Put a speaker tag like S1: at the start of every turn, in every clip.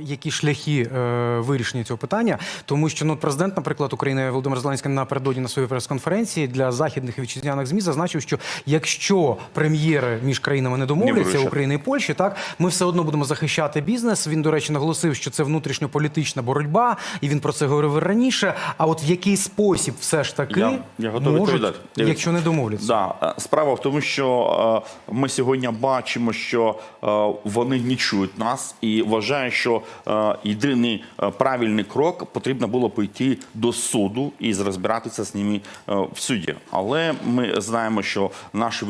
S1: Які шляхи е, вирішення цього питання, тому що ну президент, наприклад, України Володимир Зеленський напередодні на своїй прес-конференції для західних і вітчизняних змі зазначив, що якщо прем'єри між країнами не домовляться
S2: вирішать.
S1: України і Польщі, так ми все одно будемо захищати бізнес. Він, до речі, наголосив, що це внутрішньополітична боротьба, і він про це говорив раніше. А от в який спосіб все ж таки
S2: Я- я готовий
S1: можуть,
S2: відповідати.
S1: Якщо не домовляться?
S2: Да, е, справа в тому, що е, ми сьогодні бачимо, що е, вони не чують нас і вважаю, що е, єдиний е, правильний крок потрібно було пойти до суду і розбиратися з ними е, в суді. Але ми знаємо, що наші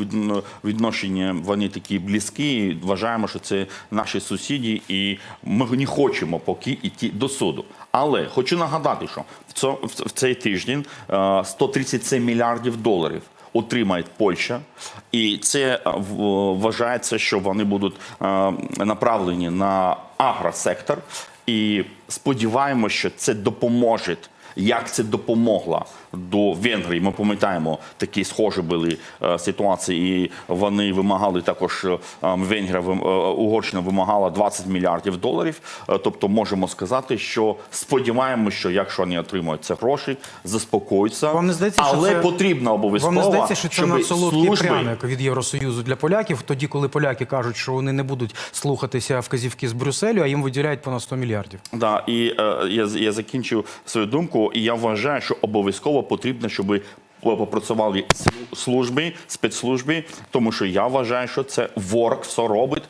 S2: відношення вони такі близькі. Вважаємо, що це наші сусіди, і ми не хочемо поки йти до суду. Але хочу нагадати, що в цей тиждень е, 137 мільярдів доларів отримає Польща, і це е, вважається, що вони будуть е, направлені на агросектор. І сподіваємося, що це допоможе. Як це допомогло до Венгрії? Ми пам'ятаємо, такі схожі були е, ситуації, і вони вимагали також е, Венгрія, е, Угорщина вимагала 20 мільярдів доларів. Тобто, можемо сказати, що сподіваємося, що якщо вони отримають ці гроші, заспокоються.
S1: Вам не здається, що
S2: але
S1: це-
S2: потрібно обов'язково,
S1: Вам не здається, що це
S2: щоб
S1: надсолодкий
S2: служби
S1: пряник від Євросоюзу для поляків, тоді, коли поляки кажуть, що вони не будуть слухатися вказівки з Брюсселю, а їм виділяють понад 100 мільярдів.
S2: Да, і е, я, я закінчив свою думку, і я вважаю, що обов'язково потрібно, щоб попрацювали служби, спецслужби, тому що я вважаю, що це ворог все робить.